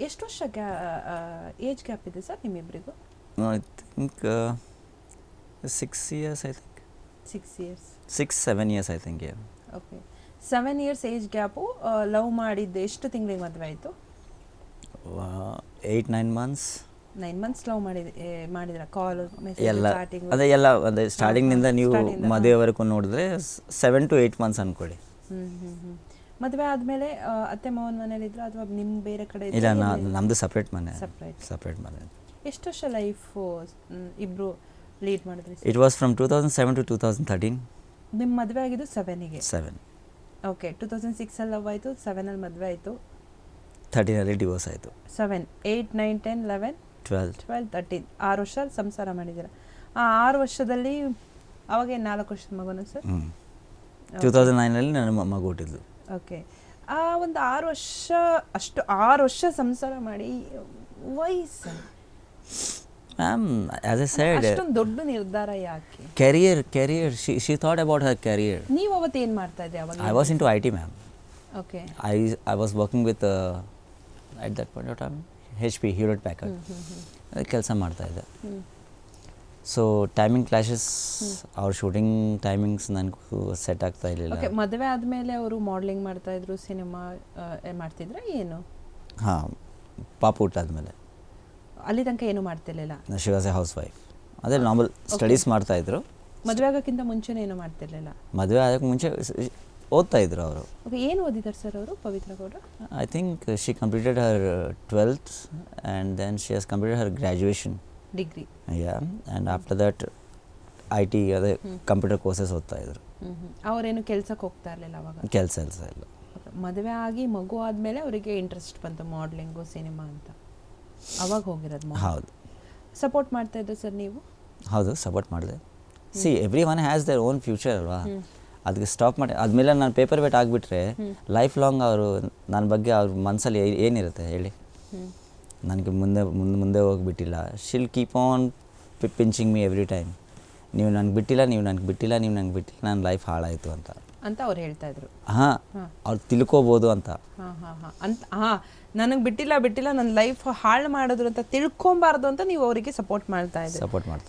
ಎಷ್ಟು ವರ್ಷ ಗ್ಯಾ ಏಜ್ ಗ್ಯಾಪ್ ಇದೆ sir ನಿಮ್ಮಿಬ್ಬರಿಗೂ I think six years I think six years six seven years I think okay seven years age gap love ಮಾಡಿದ್ದು ಎಷ್ಟು ತಿಂಗಳಿಗೆ ಮದುವೆ ಆಯಿತು? Eight nine months nine months love ಮಾಡಿದ ಮಾಡಿದ್ರ? ಕಾಲ್ ಎಲ್ಲ ಅದೇ ಎಲ್ಲ ಅದೇ ಸ್ಟಾರ್ಟಿಂಗ್ನಿಂದ ನೀವು ಮದುವೆವರೆಗೂ ನೋಡಿದ್ರೆ ಸೆವೆನ್ ಟು ಏಯ್ಟ್ ಮಂತ್ಸ್ ಅಂದ್ಕೊಳ್ಳಿ ಹ್ಞೂ ಹ್ಞೂ ಹ್ಮ್. ಮದುವೆ ಆದ್ಮೇಲೆ ಅತ್ತೆ ಮಾವನ ಮನೇಲಿ ಇದ್ರ ಅಥವಾ ನಿಮ್ ಬೇರೆ ಕಡೆ ಇಲ್ಲ ನಮ್ದು ಸಪರೇಟ್ ನಮ್ಮದು ಸಪ್ರೇಟ್ ಮನೆ. ಸಪರೇಟ್ ಸಪ್ರೇಟ್ ಮನೆ ಎಷ್ಟು ವರ್ಷ ಲೈಫು ಇಬ್ರು ಲೀಡ್ ಮಾಡಿದ್ರಿ? It was from two thousand seven to two thousand thirteen ನಿಮ್ಮ ಮದುವೆ ಆಗಿದ್ದು ಸೆವೆನಿಗೆ ಸೆವೆನ್ ಓಕೆ ಟೂ ತೌಸಂಡ್ ಸಿಕ್ಸಲ್ಲಿ ಲವ್ ಆಯಿತು ಸೆವೆನಲ್ಲಿ ಮದುವೆ ಆಯಿತು? ತರ್ಟೀನಲ್ಲಿ ಡಿವೋರ್ಸ್ ಆಯಿತು. Seven eight nine ten eleven twelve twelve thirteen ಆರು ವರ್ಷ ಸಂಸಾರ ಮಾಡಿದ್ದೀರ. ಆ ಆರು ವರ್ಷದಲ್ಲಿ ಅವಾಗ ನಾಲ್ಕು ವರ್ಷದ ಮಗನ ಸರ್? ಟೂ ತೌಸಂಡ್ ನೈನಲ್ಲಿ ನನ್ನ ಮಗು ಹುಟ್ಟಿದ್ಲು ಓಕೆ. ಆ ಒಂದು ಆರು ವರ್ಷ ಅಷ್ಟು ಆರು ವರ್ಷ ಸಂಸಾರ ಮಾಡಿ ವಯಸ್ಸು? ಮ್ಯಾಮ್ ಆಸ್ ಎ ಸೈಡ್ ಅಷ್ಟೊಂದು ದೊಡ್ಡ ನಿರ್ಧಾರ ಯಾಕೆ? Career career she she thought about her career ನೀವು ಅವತ್ತು ಏನು ಮಾಡ್ತಾ ಇದ್ದೆ ಅವಾಗ? I was in to I T ma'am okay I I was working with at that point of time H P Hewlett Packard ಕೆಲಸ ಮಾಡ್ತಾ ಇದ್ದೆ. ಸೊ ಟೈಮಿಂಗ್ ಕ್ಲಾಶಸ್ ಅವ್ರ ಶೂಟಿಂಗ್ ಟೈಮಿಂಗ್ಸ್ ನನಗೂ ಸೆಟ್ ಆಗ್ತಾ ಇರಲಿಲ್ಲ. ಓಕೆ ಮದುವೆ ಆದಮೇಲೆ ಅವರು ಮಾಡಲಿಂಗ್ ಮಾಡ್ತಾ ಇದ್ರು ಸಿನಿಮಾ ಮಾಡ್ತಿದ್ರ ಏನು? ಹಾಂ ಪಾಪ ಹುಟ್ಟಾದ್ಮೇಲೆ ಅಲ್ಲಿ ತನಕ ಏನು ಮಾಡ್ತಿರ್ಲಿಲ್ಲ? She was a housewife ಅದೇ ನಾರ್ಮಲ್ ಸ್ಟಡೀಸ್ ಮಾಡ್ತಾ ಇದ್ರು. ಮದುವೆ ಆಗೋಕ್ಕಿಂತ ಮುಂಚೆನೇ ಏನು ಮಾಡ್ತಿರ್ಲಿಲ್ಲ? ಮದುವೆ ಆಗೋಕ್ಕೆ ಮುಂಚೆ ಓದ್ತಾ ಇದ್ರು ಅವರು. ಓಕೆ ಏನು ಓದಿದ್ದಾರೆ ಸರ್ ಅವರು Pavitra Gowda? I think she completed her twelfth and then she has completed her graduation degree yeah and after that I T ಅದೇ ಕಂಪ್ಯೂಟರ್ ಕೋರ್ಸಸ್ ಓದ್ತಾ ಇದ್ರು. ಅವರೇನು ಕೆಲ್ಸಕ್ಕೆ ಹೋಗ್ತಾ ಇರಲಿಲ್ಲ ಅವಾಗ? ಕೆಲಸ ಕೆಲಸ ಇಲ್ಲ. ಮದುವೆ ಆಗಿ ಮಗು ಆದಮೇಲೆ ಅವರಿಗೆ ಇಂಟ್ರೆಸ್ಟ್ ಬಂತು ಮಾಡಲಿಂಗು ಸಿನಿಮಾ ಅಂತ. ಅವಾಗ ಹೋಗಿರೋದು ಹೌದು. ಸಪೋರ್ಟ್ ಮಾಡ್ತಾ ಇದ್ರು ಸರ್ ನೀವು? ಹೌದು ಸಪೋರ್ಟ್ ಮಾಡಿದೆ. See everyone has their own future ಅಲ್ವಾ? ಅದಕ್ಕೆ ಸ್ಟಾಪ್ ಮಾಡಿ ಆದಮೇಲೆ ನಾನು ಪೇಪರ್ ವೇಟ್ ಆಗಿಬಿಟ್ರೆ ಲೈಫ್ ಲಾಂಗ್ ಅವರು ನನ್ನ ಬಗ್ಗೆ ಅವ್ರ ಮನಸ್ಸಲ್ಲಿ ಏನಿರುತ್ತೆ ಹೇಳಿ? ನನಗೆ ಮುಂದೆ ಮುಂದೆ ಮುಂದೆ ಹೋಗಿಬಿಟ್ಟಿಲ್ಲ. Still keep on pinching me every time ನೀವು ನನಗೆ ಬಿಟ್ಟಿಲ್ಲ ನೀವು ನನಗೆ ಬಿಟ್ಟಿಲ್ಲ ನೀವು ನನಗೆ ಬಿಟ್ಟಿಲ್ಲ ನನ್ನ ಲೈಫ್ ಹಾಳಾಯಿತು ಅಂತ. ಅಂತ ಅವ್ರು ಹೇಳ್ತಾ ಇದ್ರು. ಹಾಂ. ಅವ್ರು ತಿಳ್ಕೊಬೋದು ಅಂತ. ಹಾಂ ಹಾಂ ಹಾಂ. ಅಂತ ಹಾಂ ನನಗೆ ಬಿಟ್ಟಿಲ್ಲ ಬಿಟ್ಟಿಲ್ಲ ನನ್ನ ಲೈಫ್ ಹಾಳು ಮಾಡಿದ್ರು ಅಂತ ತಿಳ್ಕೊಬಾರ್ದು ಅಂತ ನೀವು ಅವರಿಗೆ ಸಪೋರ್ಟ್ ಮಾಡ್ತಾ ಇದ್ದೀರಿ. ಸಪೋರ್ಟ್ ಮಾಡ್ತಾರೆ